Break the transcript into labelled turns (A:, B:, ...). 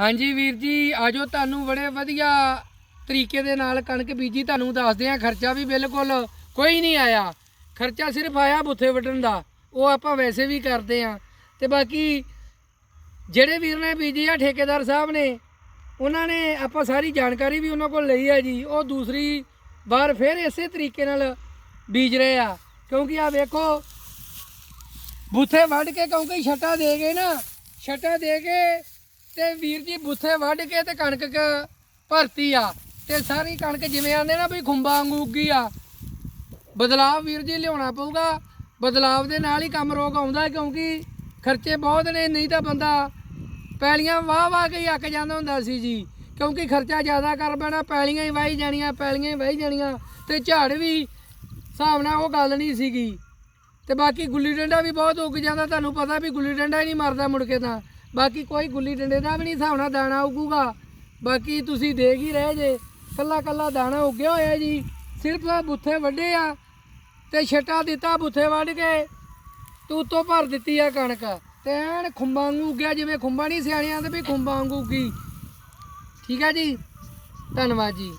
A: ਹਾਂਜੀ ਵੀਰ ਜੀ, ਆਜੋ ਤੁਹਾਨੂੰ ਬੜੇ ਵਧੀਆ ਤਰੀਕੇ ਦੇ ਨਾਲ ਕਣਕ ਬੀਜੀ, ਤੁਹਾਨੂੰ ਦੱਸਦੇ ਆ ਖਰਚਾ ਵੀ ਬਿਲਕੁਲ ਕੋਈ ਨਹੀਂ ਆਇਆ। ਖਰਚਾ ਸਿਰਫ ਆਇਆ ਬੁੱਥੇ ਵੱਢਣ ਦਾ, ਉਹ ਆਪਾਂ ਵੈਸੇ ਵੀ ਕਰਦੇ ਆ ਤੇ ਬਾਕੀ ਜਿਹੜੇ ਵੀਰ ਨੇ ਬੀਜੀ ਆ, ਠੇਕੇਦਾਰ ਸਾਹਿਬ ਨੇ, ਉਹਨਾਂ ਨੇ ਆਪਾਂ ਸਾਰੀ ਜਾਣਕਾਰੀ ਵੀ ਉਹਨਾਂ ਕੋਲ ਲਈ ਆ ਜੀ। ਉਹ ਦੂਸਰੀ ਵਾਰ ਫਿਰ ਇਸੇ ਤਰੀਕੇ ਨਾਲ ਬੀਜ ਰਹੇ ਆ। ਕਿਉਂਕਿ ਆ ਵੇਖੋ, ਬੂਥੇ ਵੱਢ ਕੇ ਕਿਉਂਕਿ ਛਟਾ ਦੇ ਗਏ ਨਾ, ਛਟਾ ਦੇ ਕੇ ਤੇ ਵੀਰ ਜੀ ਬੁੱਥੇ ਵੱਢ ਕੇ ਤੇ ਕਣਕ ਕ- ਭਰਤੀ ਆ। ਤੇ ਸਾਰੀ ਕਣਕ ਜਿਵੇਂ ਆਂਦੇ ਨਾ ਵੀ ਖੁੰਬਾਂ ਵਾਂਗੂ ਉੱਗੀ ਆ। ਬਦਲਾਵ ਵੀਰ ਜੀ ਲਿਆਉਣਾ ਪਊਗਾ। ਬਦਲਾਵ ਦੇ ਨਾਲ ਹੀ ਕੰਮ ਰੋਕ ਆਉਂਦਾ ਕਿਉਂਕਿ ਖਰਚੇ ਬਹੁਤ ਨੇ, ਨਹੀਂ ਤਾਂ ਬੰਦਾ ਪੈਲੀਆਂ ਵਾਹ ਵਾਹ ਕੇ ਹੀ ਅੱਕ ਜਾਂਦਾ ਹੁੰਦਾ ਸੀ ਜੀ। ਕਿਉਂਕਿ ਖਰਚਾ ਜ਼ਿਆਦਾ ਕਰ ਪੈਣਾ, ਪੈਲੀਆਂ ਹੀ ਵਾਹੀ ਜਾਣੀਆਂ, ਪੈਲੀਆਂ ਹੀ ਵਾਹੀ ਜਾਣੀਆਂ। ਤੇ ਝਾੜ ਵੀ ਹਿਸਾਬ ਨਾਲ ਉਹ ਗੱਲ ਨਹੀਂ ਸੀਗੀ। ਤੇ ਬਾਕੀ ਗੁੱਲੀ ਡੰਡਾ ਵੀ ਬਹੁਤ ਉੱਗ ਜਾਂਦਾ, ਤੁਹਾਨੂੰ ਪਤਾ ਵੀ ਗੁੱਲੀ ਡੰਡਾ ਹੀ ਨਹੀਂ ਮਰਦਾ ਮੁੜ ਕੇ ਤਾਂ। ਬਾਕੀ ਕੋਈ ਗੁੱਲੀ ਡੰਡੇ ਦਾ ਵੀ ਨਹੀਂ ਹਿਸਾਬ ਨਾਲ ਦਾਣਾ ਉੱਗੂਗਾ। ਬਾਕੀ ਤੁਸੀਂ ਦੇਖ ਹੀ ਰਹੇ ਜੇ, ਕੱਲਾ ਕੱਲਾ ਦਾਣਾ ਉੱਗਿਆ ਹੋਇਆ ਜੀ। ਸਿਰਫ ਆਹ ਬੁੱਥੇ ਵੱਡੇ ਆ ਤੇ ਛਟਾ ਦਿੱਤਾ ਬੁੱਥੇ ਵੱਢ ਕੇ, ਤੂੰ ਉੱਤੋਂ ਭਰ ਦਿੱਤੀ ਆ ਕਣਕ। ਤੇ ਐਨ ਖੁੰਬਾਂ ਵਾਂਗੂ ਉੱਗਿਆ, ਜਿਵੇਂ ਖੁੰਬਾਂ ਨਹੀਂ ਸਿਆਣਿਆਂ ਦੇ ਵੀ ਖੁੰਬਾਂ ਵਾਂਗੂ ਉੱਗੀ। ਠੀਕ ਹੈ ਜੀ? ਧੰਨਵਾਦ ਜੀ।